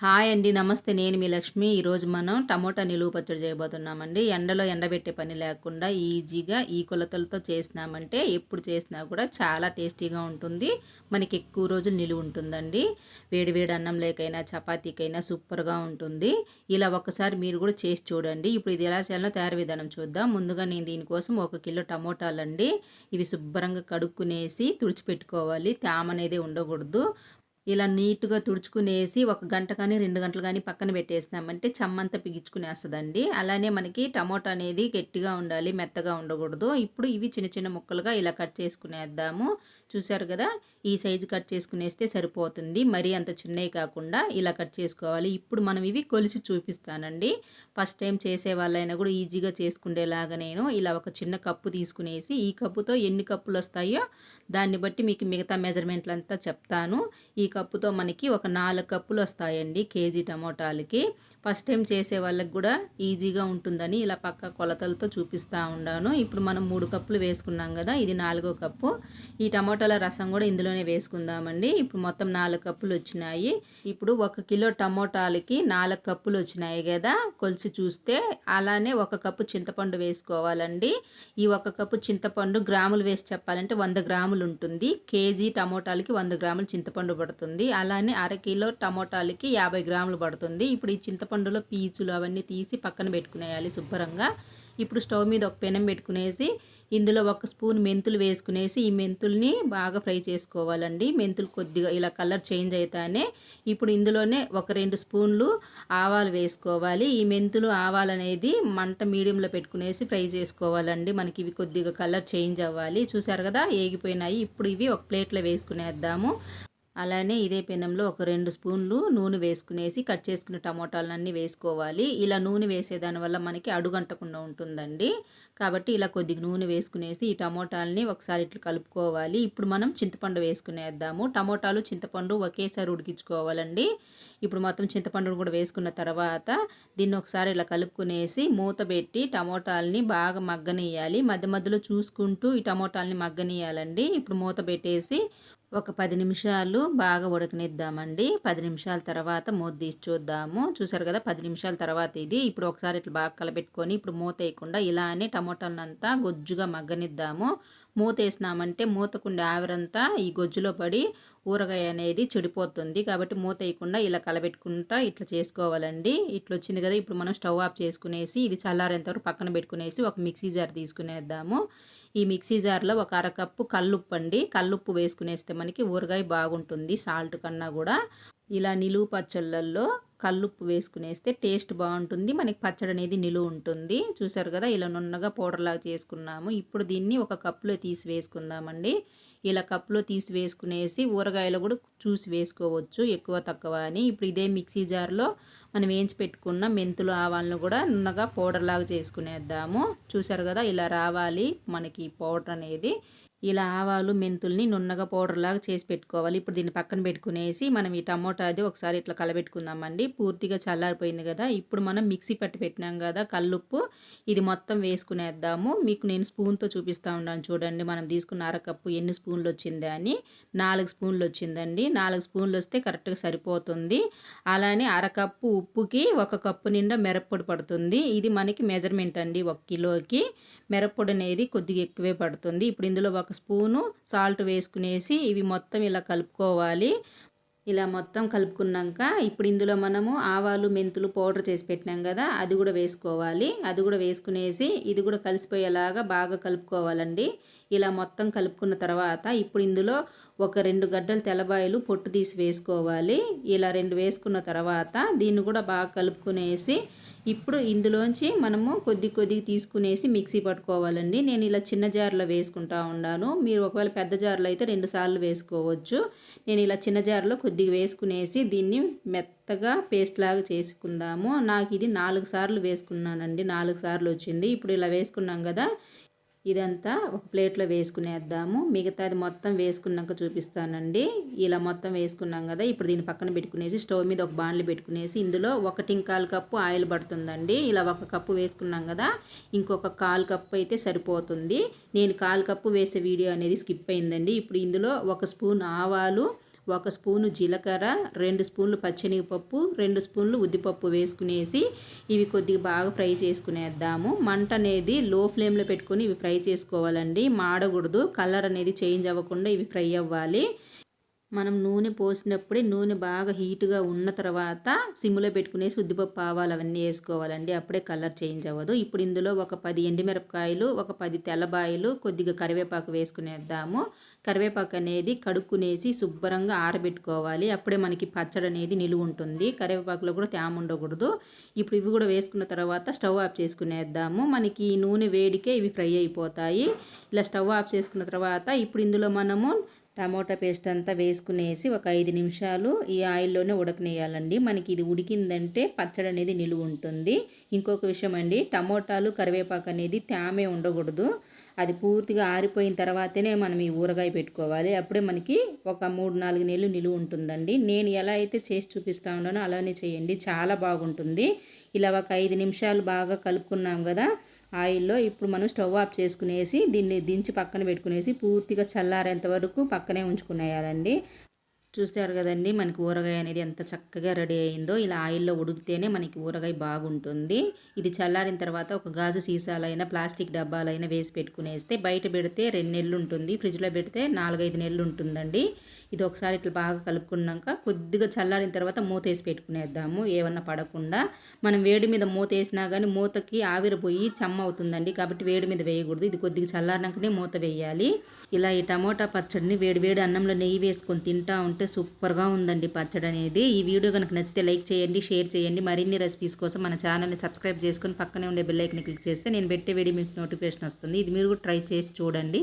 Hi అండి నమస్తే. నేను మీ లక్ష్మి. ఈరోజు మనం టమోటా నిలువ పచ్చడి చేయబోతున్నామండి. ఎండలో ఎండబెట్టే పని లేకుండా ఈజీగా ఈ కొలతలతో చేసినామంటే ఎప్పుడు చేసినా కూడా చాలా టేస్టీగా ఉంటుంది. మనకి ఎక్కువ రోజులు నిలువ ఉంటుందండి. వేడి వేడి అన్నం లేకైనా చపాతీకైనా సూపర్గా ఉంటుంది. ఇలా ఒకసారి మీరు కూడా చేసి చూడండి. ఇప్పుడు ఇది ఎలా చేయాలో తయారు విధానం చూద్దాం. ముందుగా నేను దీనికోసం ఒక కిలో టమోటాలండి. ఇవి శుభ్రంగా కడుక్కునేసి తుడిచిపెట్టుకోవాలి. తేమ అనేది ఉండకూడదు. ఇలా నీట్గా తుడుచుకునేసి ఒక గంట కానీ రెండు గంటలు కానీ పక్కన పెట్టేసినామంటే చమ్మంతా పిగించుకునేస్తుందండి అలానే మనకి టమోటా అనేది గట్టిగా ఉండాలి మెత్తగా ఉండకూడదు. ఇప్పుడు ఇవి చిన్న చిన్న ముక్కలుగా ఇలా కట్ చేసుకునేద్దాము. చూసారు కదా? ఈ సైజు కట్ చేసుకునేస్తే సరిపోతుంది. మరీ అంత చిన్నవి కాకుండా ఇలా కట్ చేసుకోవాలి. ఇప్పుడు మనం ఇవి కొలిచి చూపిస్తానండి. ఫస్ట్ టైం చేసే వాళ్ళైనా కూడా ఈజీగా చేసుకునేలాగా నేను ఇలా ఒక చిన్న కప్పు తీసుకునేసి ఈ కప్పుతో ఎన్ని కప్పులు వస్తాయో దాన్ని బట్టి మీకు మిగతా మెజర్మెంట్లు అంతా చెప్తాను. ఈ కప్పుతో మనకి ఒక నాలుగు కప్పులు వస్తాయండి కేజీ టమోటాలకి. ఫస్ట్ టైం చేసే వాళ్ళకి కూడా ఈజీగా ఉంటుందని ఇలా పక్క కొలతలతో చూపిస్తూ ఉన్నాను ఇప్పుడు మనం మూడు కప్పులు వేసుకున్నాం కదా ఇది నాలుగో కప్పు. ఈ టమోటాల రసం కూడా ఇందులోనే వేసుకుందామండి. ఇప్పుడు మొత్తం నాలుగు కప్పులు వచ్చినాయి. ఇప్పుడు ఒక కిలో టమోటాలకి నాలుగు కప్పులు వచ్చినాయి కదా కొలిసి చూస్తే అలానే ఒక కప్పు చింతపండు వేసుకోవాలండి. ఈ ఒక కప్పు చింతపండు గ్రాములు వేసి చెప్పాలంటే వంద గ్రాములు ఉంటుంది. కేజీ టమోటాలకి వంద గ్రాములు చింతపండు పడుతుంది. అలానే అర కిలో టమోటాలకి యాభై గ్రాములు పడుతుంది. ఇప్పుడు ఈ చింతపండు చింతపండులో పీచులు అవన్నీ తీసి పక్కన పెట్టుకునేయాలి శుభ్రంగా. ఇప్పుడు స్టవ్ మీద ఒక పెనం పెట్టుకునేసి ఇందులో ఒక స్పూన్ మెంతులు వేసుకునేసి ఈ మెంతుల్ని బాగా ఫ్రై చేసుకోవాలండి. మెంతులు కొద్దిగా ఇలా కలర్ చేంజ్ అవుతానే ఇప్పుడు ఇందులోనే ఒక రెండు స్పూన్లు ఆవాలు వేసుకోవాలి. ఈ మెంతులు ఆవాలు అనేది మంట మీడియంలో పెట్టుకునేసి ఫ్రై చేసుకోవాలండి. మనకి ఇవి కొద్దిగా కలర్ చేంజ్ అవ్వాలి. చూసారు కదా ఏగిపోయినాయి. ఇప్పుడు ఇవి ఒక ప్లేట్లో వేసుకునేద్దాము. అలానే ఇదే పెనంలో ఒక రెండు స్పూన్లు నూనె వేసుకునేసి కట్ చేసుకున్న టమోటాలన్నీ వేసుకోవాలి. ఇలా నూనె వేసేదాని వల్ల మనకి అడుగంటకుండా ఉంటుందండి. కాబట్టి ఇలా కొద్దిగా నూనె వేసుకునేసి ఈ టమోటాలని ఒకసారి ఇట్లా కలుపుకోవాలి. ఇప్పుడు మనం చింతపండు వేసుకునేద్దాము. టమోటాలు చింతపండు ఒకేసారి ఉడికించుకోవాలండి. ఇప్పుడు మొత్తం చింతపండును కూడా వేసుకున్న తర్వాత దీన్ని ఒకసారి ఇలా కలుపుకునేసి మూత పెట్టి టమోటాలని బాగా మగ్గనియాలి మధ్య మధ్యలో చూసుకుంటూ ఈ టమోటాలని మగ్గనియాలండి ఇప్పుడు మూత పెట్టేసి ఒక పది నిమిషాలు బాగా ఉడకనిద్దామండి. పది నిమిషాల తర్వాత మూత తీసి చూద్దాము. చూసారు కదా పది నిమిషాల తర్వాత ఇది. ఇప్పుడు ఒకసారి ఇట్లా బాగా కలపెట్టుకొని ఇప్పుడు మూత వేయకుండా ఇలానే టమోటాలంతా గొజ్జుగా మగ్గనిద్దాము. మూత వేసినామంటే మూతకుండా ఆవిరంతా ఈ గొజ్జులో పడి ఊరగాయ అనేది చెడిపోతుంది. కాబట్టి మూత వేయకుండా ఇలా కలబెట్టుకుంటా ఇట్లా చేసుకోవాలండి. ఇట్లా వచ్చింది కదా ఇప్పుడు మనం స్టవ్ ఆఫ్ చేసుకునేసి ఇది చల్లారేంత వరకు పక్కన పెట్టుకునేసి ఒక మిక్సీ జార్ తీసుకునేద్దాము. ఈ మిక్సీ జార్లో ఒక అరకప్పు కల్లుప్పు అండి. కల్లుప్పు వేసుకునేస్తే మనకి ఊరగాయ బాగుంటుంది సాల్ట్ కన్నా కూడా. ఇలా నిలువు పచ్చళ్ళల్లో కల్లుప్పు వేసుకునేస్తే టేస్ట్ బాగుంటుంది మనకి పచ్చడి అనేది నిలువ ఉంటుంది. చూసారు కదా ఇలా నున్నగా పౌడర్లాగా చేసుకున్నాము. ఇప్పుడు దీన్ని ఒక కప్పులో తీసి వేసుకుందామండి. ఇలా కప్పులో తీసి వేసుకునేసి ఊరగాయలు కూడా చూసి వేసుకోవచ్చు ఎక్కువ తక్కువ అని. ఇప్పుడు ఇదే మిక్సీ జార్లో మనం వేయించి పెట్టుకున్న మెంతులు ఆవాలను కూడా నున్నగా పౌడర్ లాగా చేసుకునేద్దాము. చూసారు కదా ఇలా రావాలి మనకి పౌడర్ అనేది. ఇలా ఆవాలు మెంతుల్ని నున్నగా పౌడర్ లాగా చేసి పెట్టుకోవాలి. ఇప్పుడు దీన్ని పక్కన పెట్టుకునేసి మనం ఈ టమోటా అది ఒకసారి ఇట్లా కలబెట్టుకుందామండి. పూర్తిగా చల్లారిపోయింది కదా. ఇప్పుడు మనం మిక్సీ పట్టి పెట్టినాం కదా కల్లుప్పు. ఇది మొత్తం వేసుకునేద్దాము. మీకు నేను స్పూన్తో చూపిస్తూ ఉన్నాను చూడండి. మనం తీసుకున్న అరకప్పు ఎన్ని స్పూన్లు వచ్చింది అని. నాలుగు స్పూన్లు వచ్చిందండి. నాలుగు స్పూన్లు వస్తే కరెక్ట్గా సరిపోతుంది. అలానే అరకప్పు ఉప్పుకి ఒక కప్పు నిండా మిరప్పొడి పడుతుంది. ఇది మనకి మెజర్మెంట్ అండి ఒక కిలోకి. మిరప్పొడి అనేది కొద్దిగా ఎక్కువే పడుతుంది. ఇప్పుడు ఇందులో ఒక స్పూను సాల్ట్ వేసుకునేసి ఇవి మొత్తం ఇలా కలుపుకోవాలి. ఇలా మొత్తం కలుపుకున్నాక ఇప్పుడు ఇందులో మనము ఆవాలు మెంతులు పౌడర్ చేసి పెట్టినాం కదా అది కూడా వేసుకోవాలి. అది కూడా వేసుకునేసి ఇది కూడా కలిసిపోయేలాగా బాగా కలుపుకోవాలండి. ఇలా మొత్తం కలుపుకున్న తర్వాత ఇప్పుడు ఇందులో ఒక రెండు గడ్డలు తెల్లబాయలు పొట్టు తీసి వేసుకోవాలి. ఇలా రెండు వేసుకున్న తర్వాత దీన్ని కూడా బాగా కలుపుకునేసి ఇప్పుడు ఇందులోంచి మనము కొద్ది కొద్దిగా తీసుకునేసి మిక్సీ పట్టుకోవాలండి. నేను ఇలా చిన్న జార్లో వేసుకుంటా ఉన్నాను. మీరు ఒకవేళ పెద్ద జార్లో అయితే రెండు సార్లు వేసుకోవచ్చు. నేను ఇలా చిన్న జార్లో కొద్దిగా వేసుకునేసి దీన్ని మెత్తగా పేస్ట్ లాగా చేసుకుందాము. నాకు ఇది నాలుగు సార్లు వేసుకున్నానండి. నాలుగు సార్లు వచ్చింది. ఇప్పుడు ఇలా వేసుకున్నాం కదా ఇదంతా ఒక ప్లేట్లో వేసుకునేద్దాము. మిగతాది మొత్తం వేసుకున్నాక చూపిస్తానండి. ఇలా మొత్తం వేసుకున్నాం కదా ఇప్పుడు దీన్ని పక్కన పెట్టుకునేసి స్టవ్ మీద ఒక బాణలు పెట్టుకునేసి ఇందులో ఒకటి ఇంకాలు కప్పు ఆయిల్ పడుతుందండి. ఇలా ఒక కప్పు వేసుకున్నాం కదా ఇంకొక కాలు కప్పు అయితే సరిపోతుంది. నేను కాలు కప్పు వేసే వీడియో అనేది స్కిప్ అయిందండి. ఇప్పుడు ఇందులో ఒక స్పూన్ ఆవాలు ఒక స్పూను జీలకర్ర రెండు స్పూన్లు పచ్చెనగపప్పు రెండు స్పూన్లు ఉద్దిపప్పు వేసుకునేసి ఇవి కొద్దిగా బాగా ఫ్రై చేసుకునేద్దాము. మంట అనేది లో ఫ్లేమ్లో పెట్టుకొని ఇవి ఫ్రై చేసుకోవాలండి. మాడకూడదు. కలర్ అనేది చేంజ్ అవ్వకుండా ఇవి ఫ్రై అవ్వాలి. మనం నూనె పోసినప్పుడే నూనె బాగా హీట్గా ఉన్న తర్వాత సిమ్లో పెట్టుకునేసి ఉద్దిపప్పు ఆవాలు అవన్నీ వేసుకోవాలండి. అప్పుడే కలర్ చేంజ్ అవ్వదు. ఇప్పుడు ఇందులో ఒక పది ఎండుమిరపకాయలు ఒక పది తెల్లబాయలు కొద్దిగా కరివేపాకు వేసుకునేద్దాము. కరివేపాకు అనేది కడుక్కునేసి శుభ్రంగా ఆరబెట్టుకోవాలి. అప్పుడే మనకి పచ్చడి అనేది నిలువ ఉంటుంది. కరివేపాకులో కూడా తేమ ఉండకూడదు. ఇప్పుడు ఇవి కూడా వేసుకున్న తర్వాత స్టవ్ ఆఫ్ చేసుకునేద్దాము. మనకి ఈ నూనె వేడికే ఇవి ఫ్రై అయిపోతాయి. ఇలా స్టవ్ ఆఫ్ చేసుకున్న తర్వాత ఇప్పుడు ఇందులో మనము టమోటా పేస్ట్ అంతా వేసుకునేసి ఒక ఐదు నిమిషాలు ఈ ఆయిల్లోనే ఉడకనేయాలండి. మనకి ఇది ఉడికిందంటే పచ్చడి అనేది నిలువ ఉంటుంది. ఇంకొక విషయం అండి టమోటాలు కరివేపాకు అనేది తేమే ఉండకూడదు. అది పూర్తిగా ఆరిపోయిన తర్వాతనే మనం ఈ ఊరగాయ పెట్టుకోవాలి. అప్పుడే మనకి ఒక మూడు నాలుగు నెలలు నిలువ ఉంటుందండి. నేను ఎలా అయితే చేసి చూపిస్తా ఉన్నానో అలానే చేయండి. చాలా బాగుంటుంది. ఇలా ఒక ఐదు నిమిషాలు బాగా కలుపుకున్నాం కదా ఆయిల్లో ఇప్పుడు మనం స్టవ్ ఆఫ్ చేసుకునేసి దీన్ని దించి పక్కన పెట్టుకునేసి పూర్తిగా చల్లారేంత వరకు పక్కనే ఉంచుకునేయాలండి. చూస్తారు కదండి మనకి ఊరగాయ అనేది ఎంత చక్కగా రెడీ అయిందో ఇలా ఆయిల్లో ఉడికితేనే మనకి ఊరగాయ బాగుంటుంది. ఇది చల్లారిన తర్వాత ఒక గాజు సీసాలైనా ప్లాస్టిక్ డబ్బాలైనా వేసి పెట్టుకునేస్తే బయట పెడితే రెండు నెలలు ఉంటుంది ఫ్రిడ్జ్లో పెడితే నాలుగైదు నెలలు ఉంటుందండి. ఇది ఒకసారి ఇట్లా బాగా కలుపుకున్నాక కొద్దిగా చల్లారిన తర్వాత మూత వేసి పెట్టుకునేద్దాము. ఏమన్నా పడకుండా మనం వేడి మీద మూత వేసినా కానీ మూతకి ఆవిరిపోయి చెమ్మ అవుతుందండి. కాబట్టి వేడి మీద వేయకూడదు. ఇది కొద్దిగా చల్లారినాకనే మూత వేయాలి. ఇలా ఈ టమోటా పచ్చడిని వేడి వేడి అన్నంలో నెయ్యి వేసుకొని తింటా ఉంటే సూపర్గా ఉందండి పచ్చడి అనేది. ఈ వీడియో కనుక నచ్చితే లైక్ చేయండి షేర్ చేయండి. మరిన్ని రెసిపీస్ కోసం మన ఛానల్ని సబ్స్క్రైబ్ చేసుకొని పక్కనే ఉండే బెల్ క్లిక్ చేస్తే నేను పెట్టే వీడియో మీకు నోటిఫికేషన్ వస్తుంది. ఇది మీరు కూడా ట్రై చేసి చూడండి.